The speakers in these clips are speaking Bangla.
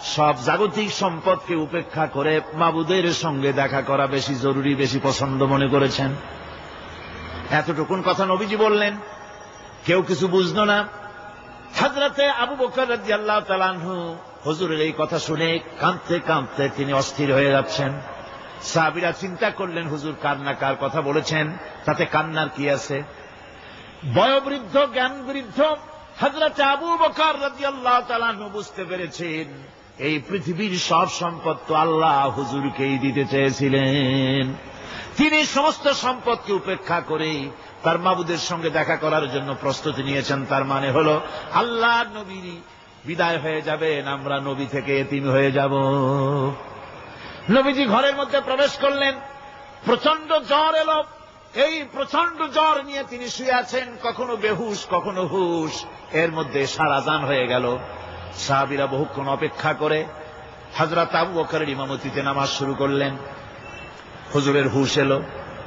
সব জাগতিক সম্পদকে উপেক্ষা করে মাবুদের সঙ্গে দেখা করা বেশি জরুরি, বেশি পছন্দ মনে করেছেন। এতটুকুন কথা নবীজি বললেন। কেউ কিছু বুঝল না। হাজরাতে আবু বকর রাজি আল্লাহ তালানহু হজুরের এই কথা শুনে কাঁদতে কাঁদতে তিনি অস্থির হয়ে যাচ্ছেন। সাহাবিরা চিন্তা করলেন, হুজুর কান্না কার কথা বলেছেন, তাতে কান্নার কি আছে? বয়োবৃদ্ধ জ্ঞান বৃদ্ধ হজরত আবু বকর রাজি আল্লাহ তালানহু বুঝতে পেরেছেন এই পৃথিবীর সব সম্পদ তো আল্লাহ হুজুরকেই দিতে চেয়েছিলেন। তিনি সমস্ত সম্পদকে উপেক্ষা করে তার মাবুদের সঙ্গে দেখা করার জন্য প্রস্তুতি নিয়েছেন। তার মানে হল, আল্লাহ নবীর বিদায় হয়ে যাবেন, আমরা নবী থেকে এতিম হয়ে যাব। নবীজি ঘরের মধ্যে প্রবেশ করলেন। প্রচণ্ড জ্বর এলো। এই প্রচণ্ড জ্বর নিয়ে তিনি শুয়ে আছেন। কখনো বেহুশ, কখনো হুশ। এর মধ্যে সারাজান হয়ে গেল। সাহাবিরা বহুক্ষণ অপেক্ষা করে হাজরাত আবু বকরের ইমামতিতে নামাজ শুরু করলেন। হুজুরের হুশ এলো।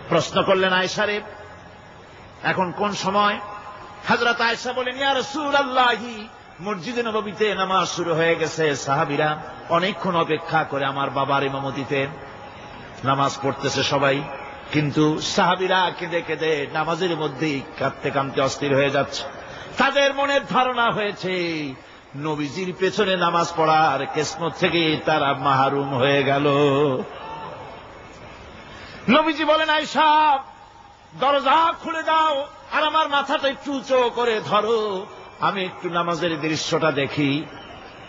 প্রশ্ন করলেন আয়সারে এখন কোন সময়? হাজরত আয়সা বলেন মসজিদে নবীতে নামাজ শুরু হয়ে গেছে। সাহাবিরা অনেকক্ষণ অপেক্ষা করে আমার বাবার ইমামতিতে। নামাজ পড়তেছে সবাই, কিন্তু সাহাবিরা কেঁদে কেঁদে নামাজের মধ্যেই কাঁদতে কাঁদতে অস্থির হয়ে যাচ্ছে। তাদের মনের ধারণা হয়েছে নবীজির পেছনে নামাজ পড়ার কেসমত থেকে তারা মাহরুম হয়ে গেল। নবীজি বলেন আয়সা দরজা খুলে দাও আর আমার মাথাটা একটু উঁচু করে ধরো। আমি একটু নামাজের দৃশ্যটা দেখি।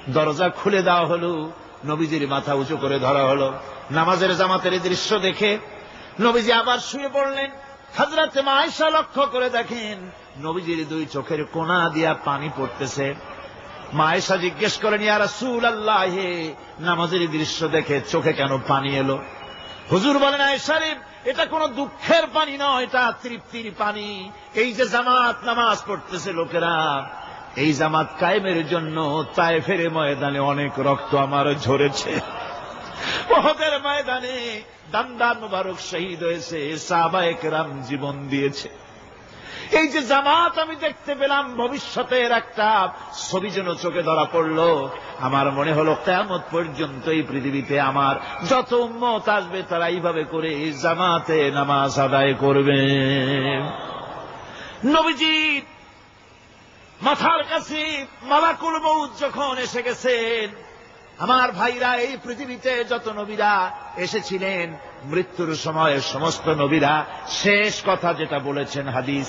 দরজা খুলে দেওয়া হলো, নবীজির মাথা উঁচু করে ধরা হলো। নামাজের জামাতের দৃশ্য দেখে নবীজি আবার শুয়ে পড়লেন। হাজরাতে মায়েশা লক্ষ্য করে দেখেন, নবীজির দুই চোখের কোনা দিয়া পানি পড়তেছে। মায়েশা জিজ্ঞেস করেন ইয়ারা সুল আল্লাহ নামাজের দৃশ্য দেখে চোখে কেন পানি এলো? হুজুর বলেন আয়সারিফ এটা কোনো দুঃখের পানি নয়, এটা তৃপ্তির পানি। এই যে জামাত নামাজ পড়তেছে লোকেরা, এই জামাত কায়েমের জন্য তায়েফের ময়দানে অনেক রক্ত আমার ঝরেছে। ওহদের ময়দানে দান্দার মুবারক শহীদ হয়েছে সাহবায়ক রাম জীবন দিয়েছে। এই যে জামাত আমি দেখতে পেলাম, ভবিষ্যতের একটা ছবি যেন চোখে ধরা পড়ল। আমার মনে হলো কেমত পর্যন্ত এই পৃথিবীতে আমার যত উম্মত আসবে তারা এইভাবে করে জামাতে নামাজ আদায় করবে। নবীজি, মাথার কাছে মালাকুল মৌত যখন এসে গেছেন, আমার ভাইরা এই পৃথিবীতে যত নবীরা এসেছিলেন, মৃত্যুর সময় সমস্ত নবীরা শেষ কথা যেটা বলেছেন হাদিস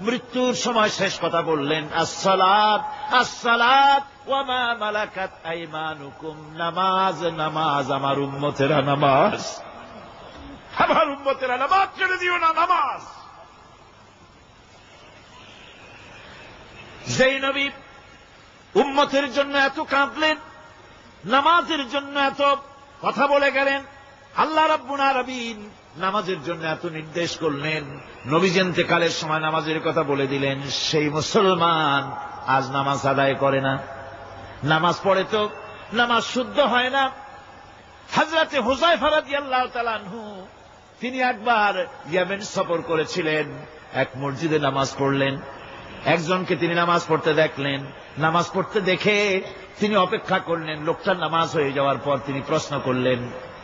মৃত্যুর সময় শেষ কথা বললেন, আসসালাত আসসালাত ওয়ামা মালাকাত আইমানুকুম, নামাজ নামাজ, আমার উম্মতেরা নামাজ। আমার উম্মতেরা নামাজ ছেড়ে দিও না, নামাজ। যেই নবী উম্মতের জন্য এত কাঁদলেন, নামাজের জন্য এত কথা বলে গেলেন আল্লাহ রাব্বুনা রবিন নামাজের জন্য এত নির্দেশ করলেন। নবীজেন্তে কালের সময় নামাজের কথা বলে দিলেন, সেই মুসলমান আজ নামাজ আদায় করে না। নামাজ পড়ে তো নামাজ শুদ্ধ হয় না। হাজরাতে হোসাই ফারাদি আল্লাহ তালানহু তিনি একবার ইয়ামেন সফর করেছিলেন, এক মসজিদে নামাজ পড়লেন। একজনকে তিনি নামাজ পড়তে দেখলেন। নামাজ পড়তে দেখে তিনি অপেক্ষা করলেন, লোকটার নামাজ হয়ে যাওয়ার পর তিনি প্রশ্ন করলেন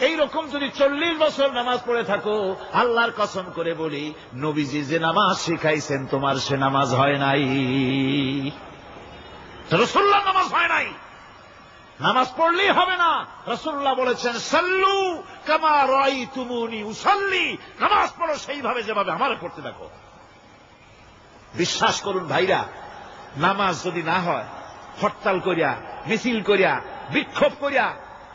এই রকম যদি চল্লিশ বছর নামাজ পড়ে থাকো, আল্লাহর কসম করে বলি, নবীজি যে নামাজ শিখাইছেন, তোমার সে নামাজ হয় নাই। রসুল্লাহ নামাজ হয় নাই। নামাজ পড়লেই হবে না। রসুল্লাহ বলেছেন, সাল্লু কামা রাই তুমুনি উসাল্লি। নামাজ পড়ো সেইভাবে যেভাবে আমার পড়তে দেখো। বিশ্বাস করুন ভাইরা, নামাজ যদি না হয়, হরতাল করিয়া, মিছিল করিয়া, বিক্ষোভ করিয়া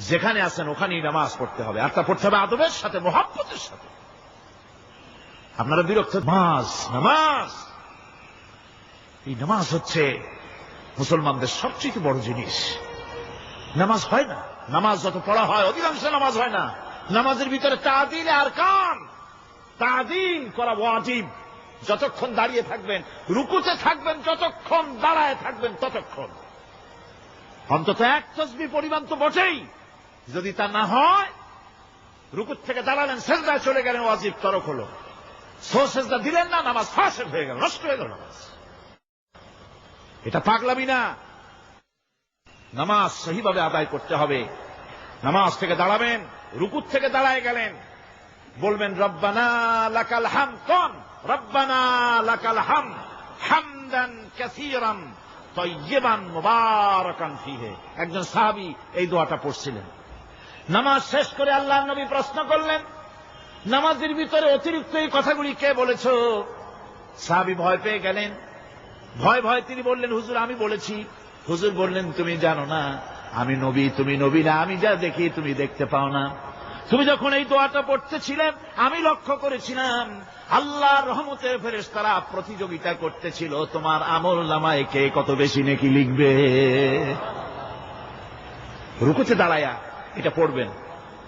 যেখানে আছেন ওখানেই নামাজ পড়তে হবে। আর তা পড়তে হবে আদবের সাথে মোহাম্মতের সাথে। আপনারা বিরক্ত নামাজ নামাজ। এই নামাজ হচ্ছে মুসলমানদের সবচেয়ে বড় জিনিস। নামাজ হয় না। নামাজ যত পড়া হয়, অধিকাংশ নামাজ হয় না। নামাজের ভিতরে তাদিল আর কান। তাদিল করা ওয়াজিব। যতক্ষণ দাঁড়িয়ে থাকবেন, রুকুতে থাকবেন, যতক্ষণ দাঁড়ায় থাকবেন, ততক্ষণ। অন্তত এক তসবি পরিমাণ তো বটেই। যদি তা না হয় রুকুত থেকে দাঁড়ালেন সেজদায় চলে গেলেন, ওয়াজিব তরক হল। সো সেজদা দিলেন না, নামাজ ফাঁসের হয়ে গেল, নষ্ট হয়ে গেল নামাজ। এটা পাগলামি না। নামাজ সহিভাবে আদায় করতে হবে। নামাজ থেকে দাঁড়াবেন রুকুত থেকে দাঁড়ায় গেলেন। বলবেন, রব্বানা লাকাল হাম কন রব্বানা লাকাল হাম, হামদান কাসীরান তয়্যিবান মুবারাকান ফিহে। একজন সাহাবী এই দোয়াটা পড়ছিলেন। নামাজ শেষ করে আল্লাহ নবী প্রশ্ন করলেন, নামাজের ভিতরে অতিরিক্ত এই কথাগুলি কে বলেছ? সাহাবী ভয় পেয়ে গেলেন। ভয় ভয় তিনি বললেন, হুজুর, আমি বলেছি। হুজুর বললেন, তুমি জানো না, আমি নবী, তুমি নবী না, আমি যা দেখি তুমি দেখতে পাও না। তুমি যখন এই দোয়াটা পড়তেছিলে আমি লক্ষ্য করেছিলাম, আল্লাহ রহমতের ফেরেস তারা প্রতিযোগিতা করতেছিল, তোমার আমল নামায় কে কত বেশি নাকি লিখবে? রুকুতে দাঁড়ায়া এটা পড়বেন।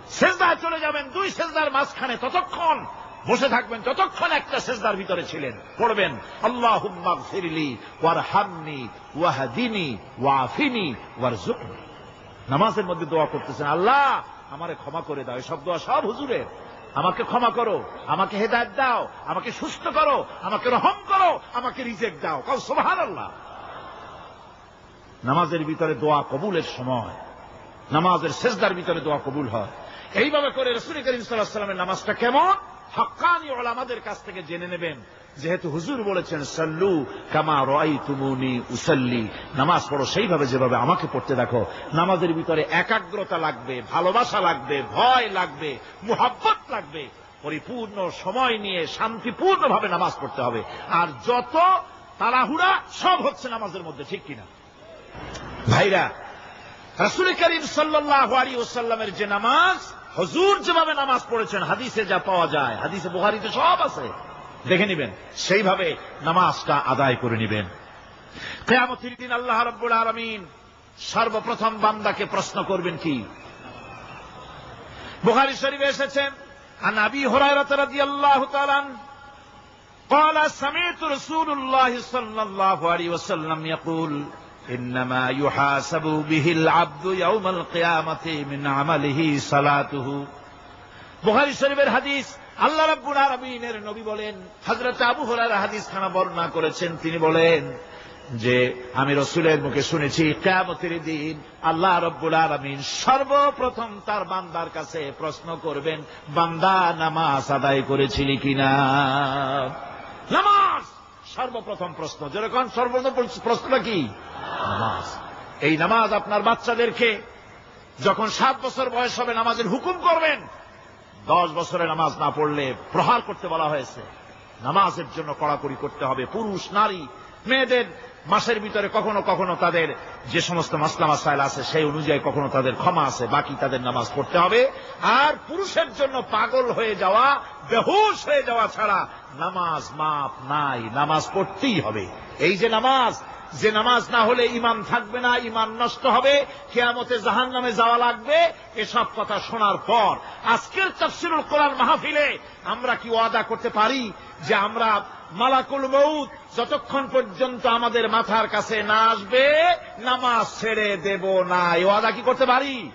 সেজদায় চলে যাবেন দুই সেজদার মাঝখানে ততক্ষণ। বসে থাকবেন যতক্ষণ একটা সেজদার ভিতরে ছিলেন। পড়বেন আল্লাহ ফিরলি ওয়ার হামনি ওয়াহাদিনী ওয়াফিনি ওয়ার জুকনি নামাজের মধ্যে দোয়া করতেছেন, আল্লাহ, আমারে ক্ষমা করে দাও। সব দোয়া সব হুজুরের। আমাকে ক্ষমা করো, আমাকে হেদায়ত দাও, আমাকে সুস্থ করো, আমাকে রহম করো, আমাকে রিজেক্ট দাও। কাউ সোভান আল্লাহ নামাজের ভিতরে দোয়া কবুলের সময়। নামাজের শেষদার ভিতরে দোয়া কবুল হয়। এইভাবে করে রসুল করিম সাল্লাহ সাল্লামের নামাজটা কেমন? হকানি ওলামাদের কাছ থেকে জেনে নেবেন। যেহেতু হুজুর বলেছেন, সাল্লু কামা রাই তুমুনি উসাল্লি। নামাজ পড়ো সেইভাবে যেভাবে আমাকে পড়তে দেখো। নামাজের ভিতরে একাগ্রতা লাগবে, ভালোবাসা লাগবে, ভয় লাগবে, মুহাব্বত লাগবে। পরিপূর্ণ সময় নিয়ে শান্তিপূর্ণভাবে নামাজ পড়তে হবে। আর যত তাড়াহুড়া সব হচ্ছে নামাজের মধ্যে, ঠিক কিনা? ভাইরা রাসুল করিম সাল্লাহ আলী ওসাল্লামের যে নামাজ হজুর যেভাবে নামাজ পড়েছেন হাদিসে যা পাওয়া যায় হাদিসে বুহারিতে সব আছে দেখে নিবেন সেইভাবে নামাজটা আদায় করে নিবেন কেয়ামতির দিন আল্লাহ রব্বুল আলমিন সর্বপ্রথম বান্দাকে প্রশ্ন করবেন কি বুহারি শরীফে এসেছেন عن ابي هريره رضي الله تعالى عنه قال سمعت رسول الله صلى الله عليه وسلم يقول ইন্নামা ইউহাসাবু বুখারী শরীফের হাদিস আল্লাহ রাব্বুল আলামিনের নবী বলেন, হযরত আবু হুরায়রা বর্ণনা করেছেন, তিনি বলেন যে, আমি রসুলের মুখে শুনেছি, কেয়ামতের দিন আল্লাহ রব্বুল আলমিন সর্বপ্রথম তার বান্দার কাছে প্রশ্ন করবেন, বান্দা নামাজ আদায় করেছিলি কিনা? নামাজ! সর্বপ্রথম প্রশ্ন। যেরকম সর্বপ্রথম প্রশ্নটা কি? নামাজ। এই নামাজ আপনার বাচ্চাদেরকে যখন সাত বছর বয়স হবে নামাজের হুকুম করবেন, দশ বছরে নামাজ না পড়লে প্রহার করতে বলা হয়েছে। নামাজের জন্য কড়াকড়ি করতে হবে। পুরুষ, নারী, মেয়েদের মাসের ভিতরে কখনো কখনো তাদের যে সমস্ত মাসলা মাসাইল আছে, সেই অনুযায়ী কখনো তাদের ক্ষমা আছে, বাকি তাদের নামাজ পড়তে হবে। আর পুরুষের জন্য পাগল হয়ে যাওয়া, বেহুশ হয়ে যাওয়া ছাড়া নামাজ মাপ নাই, নামাজ পড়তেই হবে। এই যে নামাজ যে নামাজ না হলে ইমান থাকবে না ইমান নষ্ট হবে, কেয়ামতে জাহান নামে যাওয়া লাগবে, এসব কথা শোনার পর আজকের তফসিরুল কোরআন মাহফিলে আমরা কি ওয়াদা করতে পারি যে আমরা মালাকুল মৌত যতক্ষণ পর্যন্ত আমাদের মাথার কাছে না আসবে, নামাজ ছেড়ে দেব না। এই ওয়াদা কি করতে পারি?